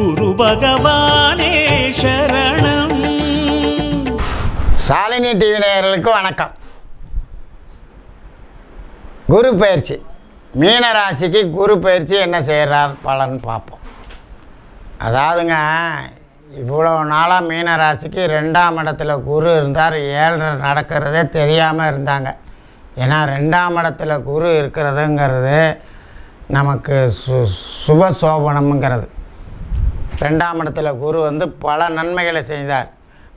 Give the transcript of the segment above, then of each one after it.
குரு பகவானே சரணம். சாலினி டிவி நேயர்களுக்கு வணக்கம். குரு பயிற்சி. மீன ராசிக்கு குரு பயிற்சி என்ன செய்கிறார் பலன் பார்ப்போம். அதாவதுங்க இவ்வளோ நாளாக மீன ராசிக்கு ரெண்டாம் இடத்துல குரு இருந்தார். ஏழரை நடக்கிறதே தெரியாமல் இருந்தாங்க. ஏன்னா ரெண்டாம் இடத்துல குரு இருக்கிறதுங்கிறது நமக்கு சு சுப சோபனம்ங்கிறது. ரெண்டாம் இடத்துல குரு வந்து பல நன்மைகளை செய்தார்.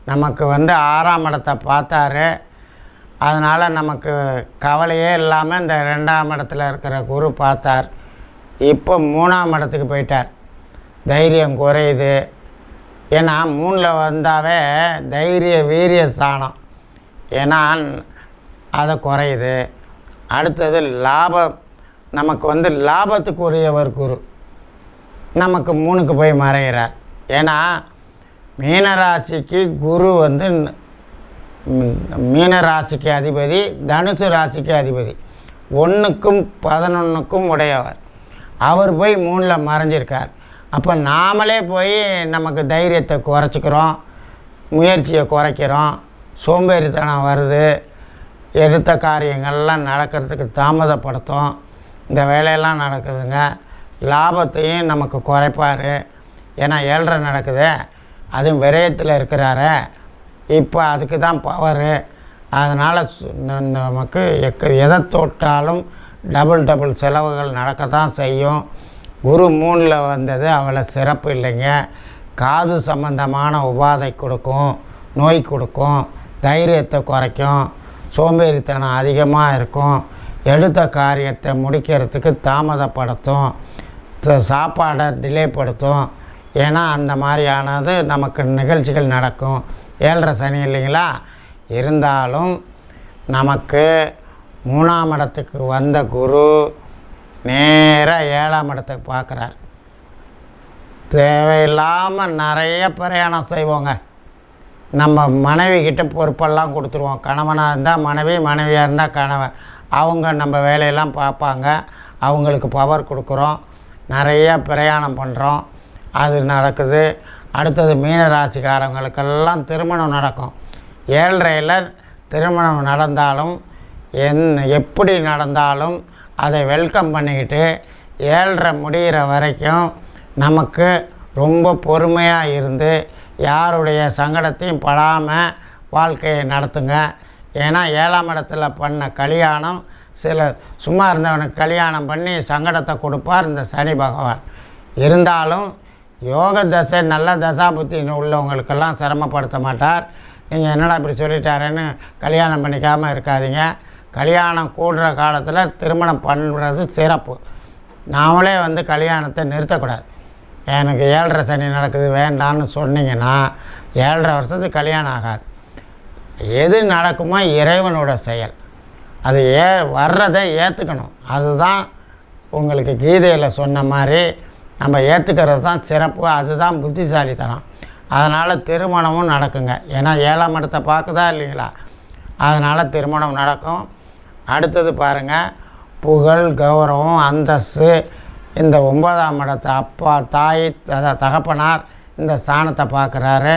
நமக்கு வந்து ஆறாம் இடத்தை பார்த்தாரு. அதனால் நமக்கு கவலையே இல்லாமல் இந்த ரெண்டாம் இடத்துல இருக்கிற குரு பார்த்தார். இப்போ மூணாம் இடத்துக்கு போயிட்டார். தைரியம் குறையுது. ஏன்னா மூணில் வந்தாவே தைரிய வீரிய ஸ்தானம். ஏன்னா அதை குறையுது. அடுத்தது லாபம். நமக்கு வந்து லாபத்துக்குரியவர் குரு. நமக்கு மூணுக்கு போய் மறைகிறார் ஏன்னா மீனராசிக்கு குரு வந்து மீனராசிக்கு அதிபதி தனுசு ராசிக்கு அதிபதி. ஒன்றுக்கும் பதினொன்றுக்கும் உடையவர். அவர் போய் மூணில் மறைஞ்சிருக்கார். அப்போ நாமளே போய் நமக்கு தைரியத்தை குறைச்சிக்கிறோம் முயற்சியை குறைக்கிறோம் சோம்பேறித்தனம் வருது எடுத்த காரியங்கள்லாம் நடக்கிறதுக்கு தாமதப்படுத்தும் இந்த வேலையெல்லாம் நடக்குதுங்க. லாபத்தையும் நமக்கு குறைப்பார். ஏன்னா ஏழ்ரை நடக்குது. அதுவும் விரயத்தில் இருக்கிறாரு. இப்போ அதுக்கு தான் பவரு அதனால் நமக்கு எக்க எதை தொட்டாலும் டபுள் டபுள் செலவுகள் நடக்க தான் செய்யும். குரு மூணில் வந்தது அவ்வளோ சிறப்பு இல்லைங்க. காது சம்பந்தமான உபாதை கொடுக்கும் நோய் கொடுக்கும் தைரியத்தை குறைக்கும் சோம்பேறித்தனம் அதிகமாக இருக்கும். எடுத்த காரியத்தை முடிக்கிறதுக்கு தாமதப்படுத்தும். சாப்பாடை டிலே படுத்தும் ஏன்னா அந்த மாதிரியானது நமக்கு நிகழ்ச்சிகள் நடக்கும். ஏழரை சனி இல்லைங்களா? இருந்தாலும் நமக்கு மூணாம் இடத்துக்கு வந்த குரு நேராக ஏழாம் இடத்துக்கு பார்க்குறார். தேவையில்லாமல் நிறைய பிரயாணம் செய்வோங்க. நம்ம மனைவிக்கிட்ட பொறுப்பெல்லாம் கொடுத்துருவோம். கணவனாக இருந்தால் மனைவி மனைவியாக இருந்தால் கணவன். அவங்க நம்ம வேலையெல்லாம் பார்ப்பாங்க. அவங்களுக்கு பவர் கொடுக்குறோம். நிறைய பிரயாணம் பண்ணுறோம் அது நடக்குது. அடுத்தது மீன ராசிக்காரங்களுக்கெல்லாம் திருமணம் நடக்கும். ஏழ்றையில் திருமணம் நடந்தாலும் என் எப்படி நடந்தாலும் அதை வெல்கம் பண்ணிக்கிட்டு ஏழ்ரை முடிகிற வரைக்கும் நமக்கு ரொம்ப பொறுமையாக இருந்து யாருடைய சங்கடத்தையும் படாமல் வாழ்க்கையை நடத்துங்க. ஏன்னா ஏழாம் இடத்துல பண்ண கல்யாணம் சில சும்மா இருந்தவனுக்கு கல்யாணம் பண்ணி சங்கடத்தை கொடுப்பார் இந்த சனி பகவான். இருந்தாலும் யோக தசை நல்ல தசாபுத்தின்னு உள்ளவங்களுக்கெல்லாம் சிரமப்படுத்த மாட்டார். நீங்கள் என்னடா இப்படி சொல்லிட்டாருன்னு கல்யாணம் பண்ணிக்காமல் இருக்காதீங்க. கல்யாணம் கூடுற காலத்தில் திருமணம் பண்ணுறது சிறப்பு. நாமளே வந்து கல்யாணத்தை நிறுத்தக்கூடாது. எனக்கு ஏழரை சனி நடக்குது வேண்டான்னு சொன்னீங்கன்னா ஏழரை வருஷத்துக்கு கல்யாணம் ஆகாது. எது நடக்குமோ இறைவனோட செயல். அது ஏ வர்றதை ஏற்றுக்கணும் அதுதான் உங்களுக்கு கீதையில் சொன்ன மாதிரி நம்ம ஏற்றுக்கிறது தான் சிறப்பு அதுதான் புத்திசாலித்தனம். அதனால் திருமணமும் நடக்குங்க. ஏன்னா ஏழாம் இடத்தை பார்க்குதா இல்லைங்களா? அதனால் திருமணம் நடக்கும். அடுத்தது பாருங்கள் புகழ் கௌரவம் அந்தஸ்து இந்த ஒன்பதாம் இடத்தை அப்பா தாய் தகப்பனார் இந்த ஸ்தானத்தை பார்க்குறாரு.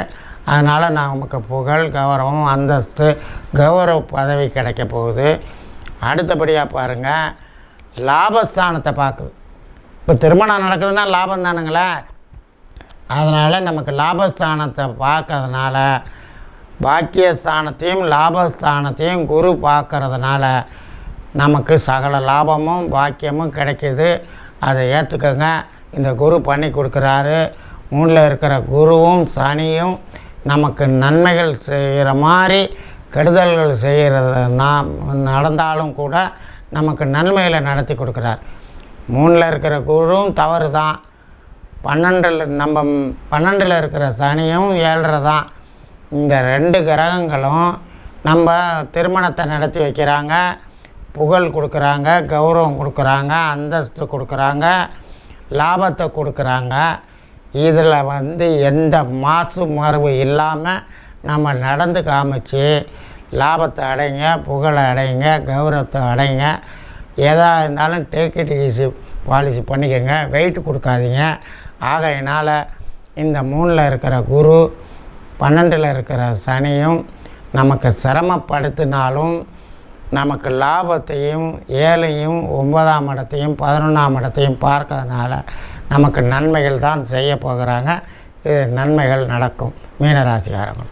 அதனால் நமக்கு புகழ் கௌரவம் அந்தஸ்து கௌரவ பதவி கிடைக்க போகுது. அடுத்தபடியாக பாருங்கள் லாபஸ்தானத்தை பார்க்குது. இப்போ திருமணம் நடக்குதுன்னா லாபம் தானுங்களே. அதனால் நமக்கு லாபஸ்தானத்தை பார்க்கறதுனால பாக்கியஸ்தானத்தையும் லாபஸ்தானத்தையும் குரு பார்க்கறதுனால நமக்கு சகல லாபமும் பாக்கியமும் கிடைக்கிது. அதை ஏற்றுக்கோங்க இந்த குரு பண்ணி கொடுக்குறாரு. மூணில் இருக்கிற குருவும் சனியும் நமக்கு நன்மைகள் செய்கிற மாதிரி கெடுதல்கள் செய்கிறது. நாம் நடந்தாலும் கூட நமக்கு நன்மைகளை நடத்தி கொடுக்குறார். மூணில் இருக்கிற குழுவும் தவறு தான். பன்னெண்டில் நம்ம பன்னெண்டில் இருக்கிற சனியும் ஏழரை தான். இந்த ரெண்டு கிரகங்களும் நம்ம திருமணத்தை நடத்தி வைக்கிறாங்க. புகழ் கொடுக்குறாங்க கௌரவம் கொடுக்குறாங்க அந்தஸ்து கொடுக்குறாங்க லாபத்தை கொடுக்குறாங்க. இதில் வந்து எந்த மாசு மரபு இல்லாமல் நம்ம நடந்து காமிச்சு லாபத்தை அடைங்க புகழை அடைங்க கௌரவத்தை அடைங்க. எதாக இருந்தாலும் டேக் இட் ஈஸி பாலிசி பண்ணிக்கோங்க. வெயிட் கொடுக்காதீங்க. ஆகையினால் இந்த மூணில் இருக்கிற குரு பன்னெண்டில் இருக்கிற சனியும் நமக்கு சிரமப்படுத்தினாலும் நமக்கு லாபத்தையும் ஏழையும் ஒன்பதாம் இடத்தையும் பதினொன்றாம் இடத்தையும் பார்க்கறதுனால நமக்கு நன்மைகள் தான் செய்ய போகிறாங்க. இது நன்மைகள் நடக்கும். மீனராசிக்காரங்க.